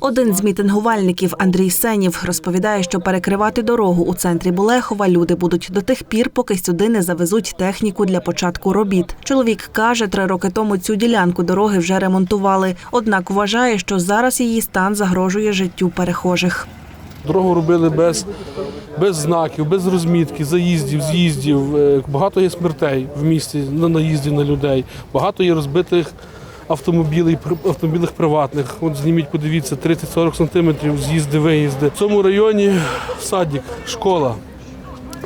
Один з мітингувальників Андрій Сенів розповідає, що перекривати дорогу у центрі Болехова люди будуть до тих пір, поки сюди не завезуть техніку для початку робіт. Чоловік каже, три роки тому цю ділянку дороги вже ремонтували. Однак вважає, що зараз її стан загрожує життю перехожих. Дорогу робили без, без знаків, без розмітки, заїздів, з'їздів. Е, Багато є смертей в місті на наїзді на людей. Багато є розбитих автомобілів, автомобілів приватних. От зніміть, подивіться, 30-40 сантиметрів з'їзди, виїзди. В цьому районі садик, школа,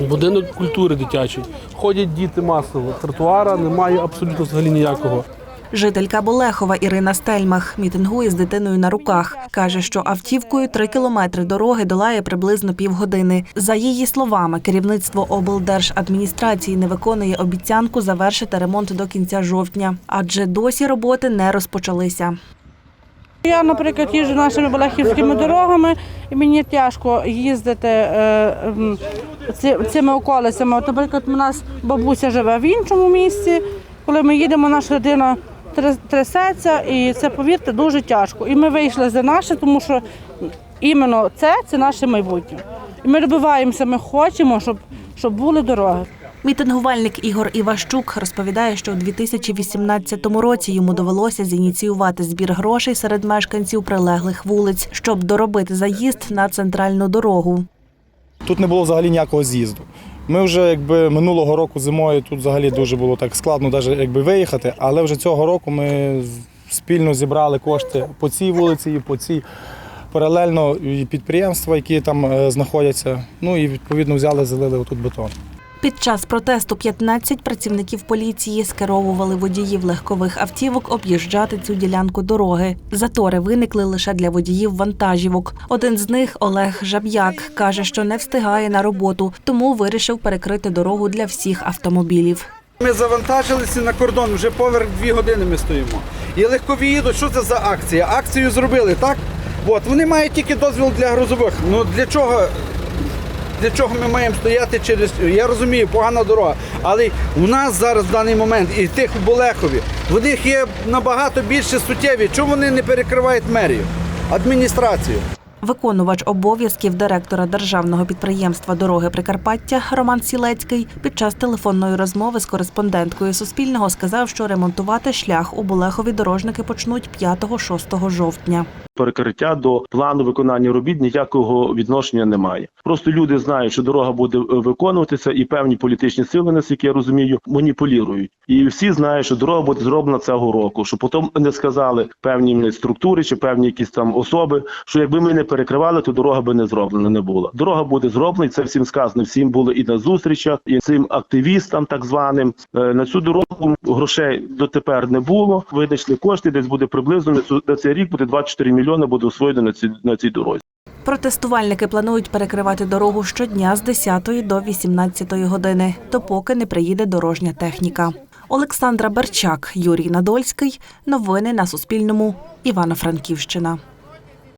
будинок культури дитячий. Ходять діти масово. Тротуара немає абсолютно взагалі ніякого. Жителька Болехова Ірина Стельмах мітингує з дитиною на руках. Каже, що автівкою три кілометри дороги долає приблизно півгодини. За її словами, керівництво облдержадміністрації не виконує обіцянку завершити ремонт до кінця жовтня, адже досі роботи не розпочалися. Я, наприклад, їжджу нашими балахівськими дорогами, і мені тяжко їздити е, ем, цими околицями. От, наприклад, у нас бабуся живе в іншому місці. Коли ми їдемо, наша тряс- трясеться, і це, повірте, дуже тяжко. І ми вийшли за наше, тому що іменно це це наше майбутнє. І ми добиваємося, ми хочемо, щоб, щоб були дороги. Мітингувальник Ігор Іващук розповідає, що у 2018 році йому довелося зініціювати збір грошей серед мешканців прилеглих вулиць, щоб доробити заїзд на центральну дорогу. Тут не було взагалі ніякого з'їзду. Ми вже якби минулого року зимою тут взагалі дуже було так складно навіть якби виїхати, але вже цього року ми спільно зібрали кошти по цій вулиці і по цій. Паралельно і підприємства, які там е, знаходяться. Ну і відповідно взяли, залили отут бетон. Під час протесту 15 працівників поліції скеровували водіїв легкових автівок об'їжджати цю ділянку дороги. Затори виникли лише для водіїв вантажівок. Один з них Олег Жаб'як каже, що не встигає на роботу, тому вирішив перекрити дорогу для всіх автомобілів. Ми завантажилися на кордон, вже поверх дві години ми стоїмо. І легкові їдуть, що це за акція? Акцію зробили, так? От, вони мають тільки дозвіл для грузових. Ну для чого? Для чого ми маємо стояти через. Я розумію, погана дорога. Але у нас зараз в даний момент і тих у Болехові, в них є набагато більше суттєві. Чому вони не перекривають мерію, адміністрацію? Виконувач обов'язків директора державного підприємства Дороги Прикарпаття Роман Сілецький під час телефонної розмови з кореспонденткою Суспільного сказав, що ремонтувати шлях у Болехові дорожники почнуть 5-6 жовтня. Перекриття до плану виконання робіт ніякого відношення немає. Просто люди знають, що дорога буде е, виконуватися, і певні політичні сили, наскільки я розумію, маніпулюють. І всі знають, що дорога буде зроблена цього року. Що потім не сказали певні структури чи певні якісь там особи, що якби ми не перекривали, то дорога би не зроблена не була. Дорога буде зроблена, і це всім сказано. Всім було і на зустрічах, і цим активістам, так званим Е, на цю дорогу грошей дотепер не було. Видачні кошти десь буде приблизно на цей рік буде 24 мільйони буде освоєно на цій на цій дорозі. Протестувальники планують перекривати дорогу щодня з 10 до 18 години, допоки не приїде дорожня техніка. Олександра Берчак, Юрій Надольський. Новини на Суспільному. Івано-Франківщина.